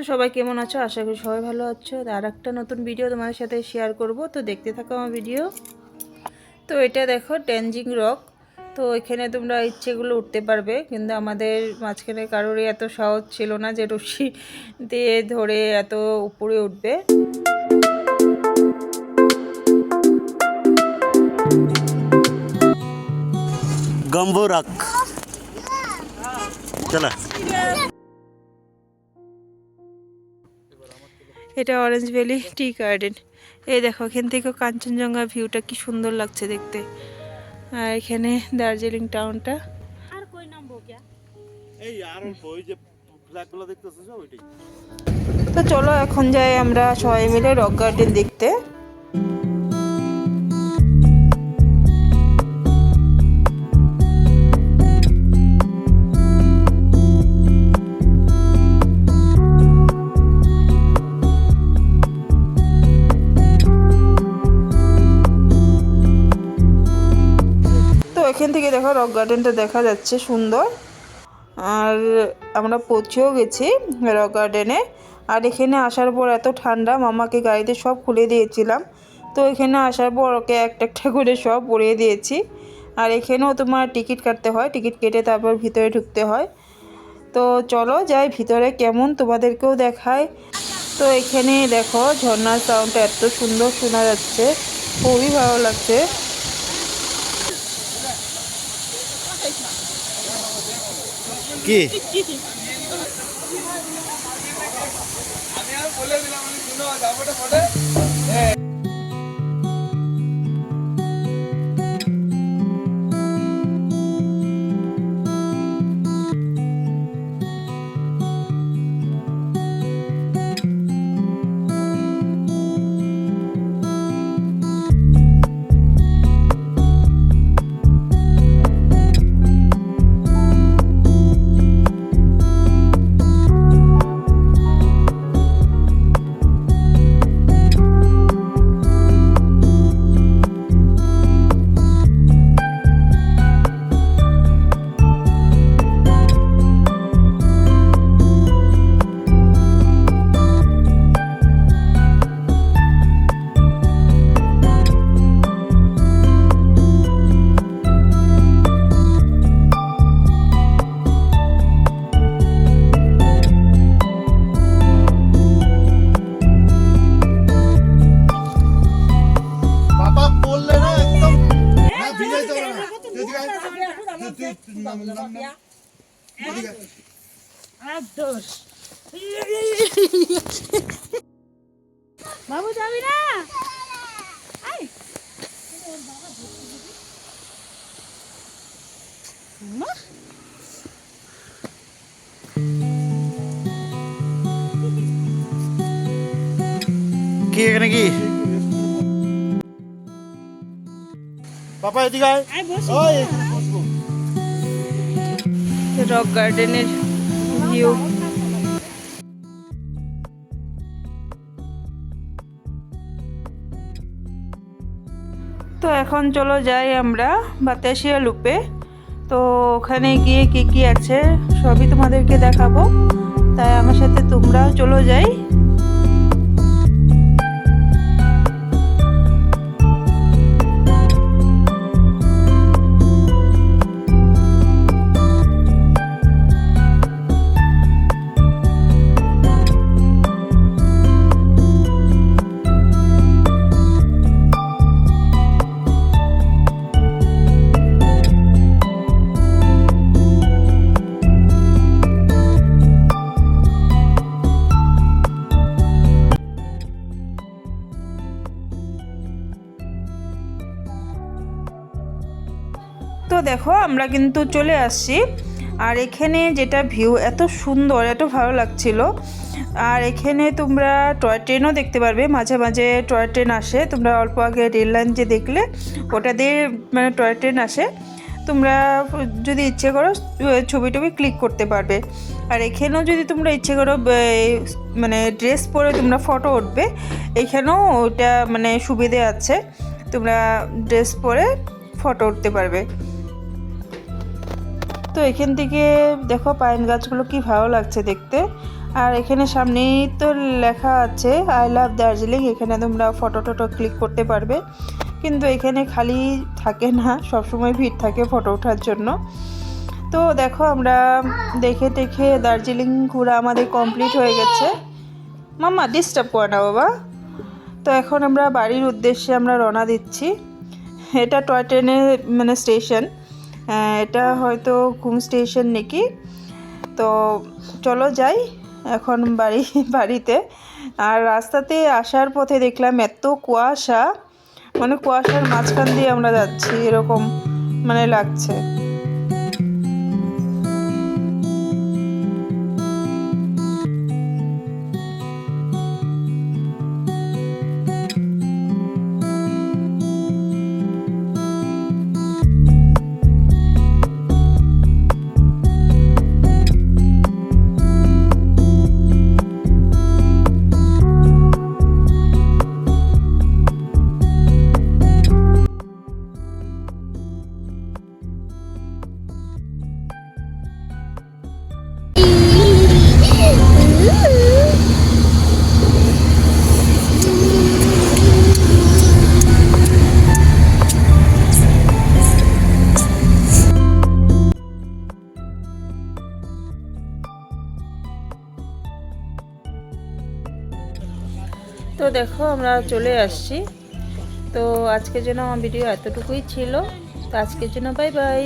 তো সবাই কেমন আছো? আশা করি সবাই ভালো আছো। আর একটা নতুন ভিডিও তোমাদের সাথে শেয়ার করব। তো দেখতে থাকো আমার ভিডিও তো এটা দেখো ট্যানজিং রক তো এখানে তোমরা ইচ্ছেগুলো উঠতে পারবে। কিন্তু আমাদের মাঝখানে কারোরই এত সহজ ছিল না যে রশি দিয়ে ধরে এত উপরে উঠবে। গম্ব রক চলা। এটা অরেঞ্জ ভ্যালি টি গার্ডেন এই দেখো এখান থেকে কাঞ্চনজঙ্ঘা ভিউটা কি সুন্দর লাগছে দেখতে। আর এখানে দার্জিলিং টাউনটা এই আর ওই যে ফ্ল্যাগগুলো দেখতেছিস ওইটাই। তো চলো এখন যাই আমরা সবাই মিলে রক গার্ডেন দেখতে। এখান থেকে দেখো রক গার্ডেনটা দেখা যাচ্ছে সুন্দর। আর আমরা পৌঁছেও গেছি রক গার্ডেনে আর এখানে আসার পর এত ঠান্ডা, মামাকে গাড়িতে সব খুলে দিয়েছিলাম। তো এখানে আসার পর ওকে একটা একটা করে সব পরিয়ে দিয়েছি। আর এখানেও তোমার টিকিট কাটতে হয়, টিকিট কেটে তারপর ভিতরে ঢুকতে হয়। তো চলো যাই ভিতরে, কেমন তোমাদেরকেও দেখায় তো এখানে দেখো ঝর্নার সাউন্ডটা এত সুন্দর শোনা যাচ্ছে, খুবই ভালো লাগছে। কি? বাবা বাবু যাবি না আয়। মা, কি এখানে কি পাপা এদিকে আয় আয় বসো ওই এখানে বসবো রক গার্ডেনের ভিউ। তো এখন চলো যাই আমরা বাতাসিয়া লুপে। তো ওখানে গিয়ে কি কি আছে সবই তোমাদেরকে দেখাবো। তাই আমার সাথে তোমরাও চলো যাই। তো দেখো আমরা কিন্তু চলে আসছি। আর এখানে যেটা ভিউ এত সুন্দর, এত ভালো লাগছিল। আর এখানে তোমরা টয় ট্রেনও দেখতে পারবে। মাঝে মাঝে টয় ট্রেন আসে। তোমরা অল্প আগে রেল লাইন যে দেখলে, ওটা দিয়ে মানে টয় ট্রেন আসে। তোমরা যদি ইচ্ছে করো ছবি টবি ক্লিক করতে পারবে। আর এখানেও যদি তোমরা ইচ্ছে করো মানে ড্রেস পরে তোমরা ফটো উঠবে, এখানেও ওটা মানে সুবিধে আছে। তোমরা ড্রেস পরে ফটো উঠতে পারবে। তো এখান থেকে দেখো পাইন গাছগুলো কি ভালো লাগছে দেখতে। আর এখানে সামনেই তো লেখা আছে আই লাভ দার্জিলিং এখানে তোমরা ফটো টটো ক্লিক করতে পারবে। কিন্তু এখানে খালি থাকে না, সবসময় ভিড় থাকে ফটো ওঠার জন্য। তো দেখো আমরা দেখে দেখে দার্জিলিং ঘোরা আমাদের কমপ্লিট হয়ে গেছে। মাম্মা ডিস্টার্ব করে না বাবা। তো এখন আমরা বাড়ির উদ্দেশ্যে আমরা রওনা দিচ্ছি। এটা টয় ট্রেনের মানে স্টেশন এটা হয়তো ঘুম স্টেশন নাকি? তো চলো যাই এখন বাড়ি, বাড়িতে। আর রাস্তাতে আসার পথে দেখলাম এত কুয়াশা। মানে কুয়াশার মাঝখান দিয়ে আমরা যাচ্ছি, এরকম মানে লাগছে। তো দেখো, আমরা চলে আসছি। তো আজকের জন্য আমার ভিডিও এতটুকুই ছিল। তো আজকের জন্য বাই বাই